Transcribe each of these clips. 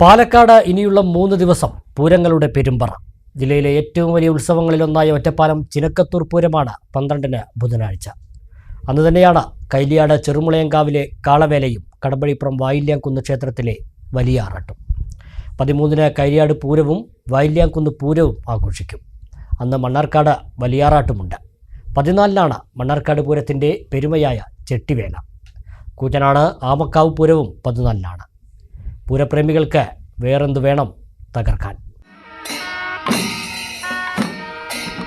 പാലക്കാട് ഇനിയുള്ള മൂന്ന് ദിവസം പൂരങ്ങളുടെ പെരുമ്പറ. ജില്ലയിലെ ഏറ്റവും വലിയ ഉത്സവങ്ങളിലൊന്നായ ഒറ്റപ്പാലം ചിനക്കത്തൂർ പൂരമാണ് പന്ത്രണ്ടിന് ബുധനാഴ്ച. അന്ന് തന്നെയാണ് കൈലിയാട് ചെറുമുളയങ്കാവിലെ കാളവേലയും കടമ്പഴിപ്പുറം വായില്യാംകുന്ന് ക്ഷേത്രത്തിലെ വലിയ ആറാട്ടും. പതിമൂന്നിന് കൈലിയാട് പൂരവും വായില്യാംകുന്ന് പൂരവും ആഘോഷിക്കും. അന്ന് മണ്ണാർക്കാട് വലിയാറാട്ടുമുണ്ട്. പതിനാലിനാണ് മണ്ണാർക്കാട് പൂരത്തിന്റെ പെരുമയായ ചെട്ടിവേല. കൂറ്റനാട് ആമക്കാവ് പൂരവും പതിനാലിനാണ്. പൂരപ്രേമികൾക്ക് വേറെന്ത് വേണം തകർക്കാൻ?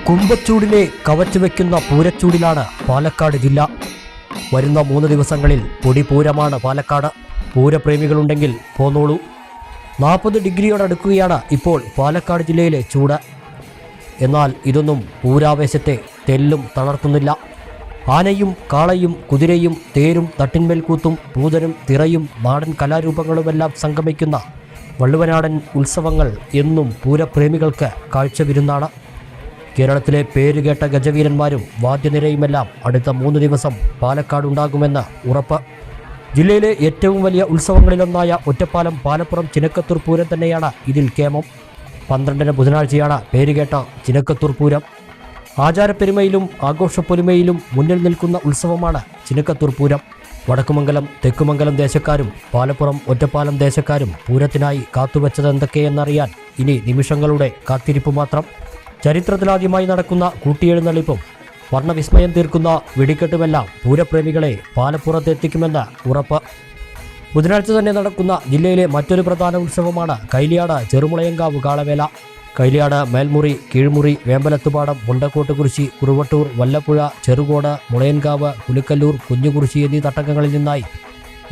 കുമ്പച്ചൂടിനെ കവച്ചു വയ്ക്കുന്ന പൂരച്ചൂടിലാണ് പാലക്കാട് ജില്ല. വരുന്ന മൂന്ന് ദിവസങ്ങളിൽ പൊടിപൂരമാണ് പാലക്കാട്. പൂരപ്രേമികളുണ്ടെങ്കിൽ പോന്നോളൂ. നാൽപ്പത് ഡിഗ്രിയോടടുക്കുകയാണ് ഇപ്പോൾ പാലക്കാട് ജില്ലയിലെ ചൂട്. എന്നാൽ ഇതൊന്നും പൂരാവേശത്തെ തെല്ലും തളർത്തുന്നില്ല. ആനയും കാളയും കുതിരയും തേരും തട്ടിന്മേൽ കൂത്തും പൂതനും തിറയും നാടൻ കലാരൂപങ്ങളുമെല്ലാം സംഗമിക്കുന്ന വള്ളുവനാടൻ ഉത്സവങ്ങൾ എന്നും പൂരപ്രേമികൾക്ക് കാഴ്ചവിരുന്നാണ്. കേരളത്തിലെ പേരുകേട്ട ഗജവീരന്മാരും വാദ്യനിരയുമെല്ലാം അടുത്ത മൂന്ന് ദിവസം പാലക്കാടുണ്ടാകുമെന്ന് ഉറപ്പ്. ജില്ലയിലെ ഏറ്റവും വലിയ ഉത്സവങ്ങളിലൊന്നായ ഒറ്റപ്പാലം പാലപ്പുറം ചിനക്കത്തൂർ പൂരം തന്നെയാണ് ഇതിൽ കേമം പന്ത്രണ്ടിന് ബുധനാഴ്ചയാണ് പേരുകേട്ട ചിനക്കത്തൂർ പൂരം. ആചാരപ്പെരുമയിലും ആഘോഷപ്പൊലിമയിലും മുന്നിൽ നിൽക്കുന്ന ഉത്സവമാണ് ചിനക്കത്തൂർ പൂരം. വടക്കുമംഗലം തെക്കുമംഗലം ദേശക്കാരും പാലപ്പുറം ഒറ്റപ്പാലം ദേശക്കാരും പൂരത്തിനായി കാത്തുവച്ചത് എന്തൊക്കെയെന്നറിയാൻ ഇനി നിമിഷങ്ങളുടെ കാത്തിരിപ്പ് മാത്രം. ചരിത്രത്തിലാദ്യമായി നടക്കുന്ന കൂട്ടിയെഴുന്നള്ളിപ്പും വർണവിസ്മയം തീർക്കുന്ന വെടിക്കെട്ടുമെല്ലാം പൂരപ്രേമികളെ പാലപ്പുറത്തെത്തിക്കുമെന്ന് ഉറപ്പ്. ബുധനാഴ്ച തന്നെ നടക്കുന്ന ജില്ലയിലെ മറ്റൊരു പ്രധാന ഉത്സവമാണ് കൈലിയാട് ചെറുമുളയങ്കാവ് കാളവേല. കൈലിയാട് മേൽമുറി കീഴ്മുറി വേമ്പലത്തുപാടം മുണ്ടക്കോട്ടുകുറിശി കുറുവട്ടൂർ വല്ലപ്പുഴ ചെറുകോട് മുളയൻകാവ് പുലിക്കല്ലൂർ കുഞ്ഞുകുറിശി എന്നീ തട്ടകങ്ങളിൽ നിന്നായി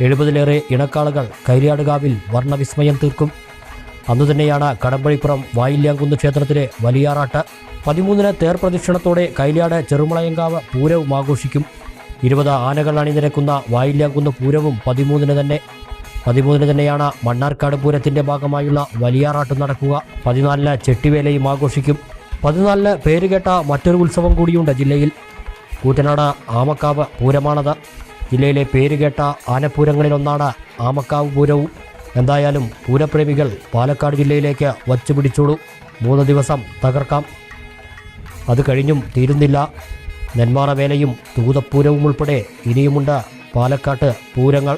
എഴുപതിലേറെ ഇണക്കാളുകൾ കൈലിയാടുകാവിൽ വർണവിസ്മയം തീർക്കും. അന്നുതന്നെയാണ് കടമ്പഴിപ്പുറം വായില്യാങ്കുന്ന് ക്ഷേത്രത്തിലെ വലിയാറാട്ട് പതിമൂന്നിന് തേർ പ്രദക്ഷിണത്തോടെ കൈലിയാട് ചെറുമുളയങ്കാവ് പൂരവും ആഘോഷിക്കും. ഇരുപത് ആനകൾ അണിനിരക്കുന്ന വായില്യാങ്കുന്ന് പൂരവും പതിമൂന്നിന് തന്നെ പതിമൂന്നിന് തന്നെയാണ് മണ്ണാർക്കാട് പൂരത്തിന്റെ ഭാഗമായുള്ള വലിയാറാട്ട് നടക്കുക. പതിനാലിന് ചെട്ടിവേലയും ആഘോഷിക്കും. പതിനാലിന് പേരുകേട്ട മറ്റൊരു ഉത്സവം കൂടിയുണ്ട് ജില്ലയിൽ. കൂറ്റനാട് ആമക്കാവ് പൂരമാണത്. ജില്ലയിലെ പേരുകേട്ട ആനപ്പൂരങ്ങളിലൊന്നാണ് ആമക്കാവ് പൂരവും. എന്തായാലും പൂരപ്രേമികൾ പാലക്കാട് ജില്ലയിലേക്ക് വച്ചുപിടിച്ചോളൂ മൂന്ന് ദിവസം തകർക്കാം. അത് കഴിഞ്ഞും തീരുന്നില്ല. നെന്മാറ വേലയും തൂതപ്പൂരവും ഉൾപ്പെടെ ഇനിയുമുണ്ട് പാലക്കാട്ട് പൂരങ്ങൾ.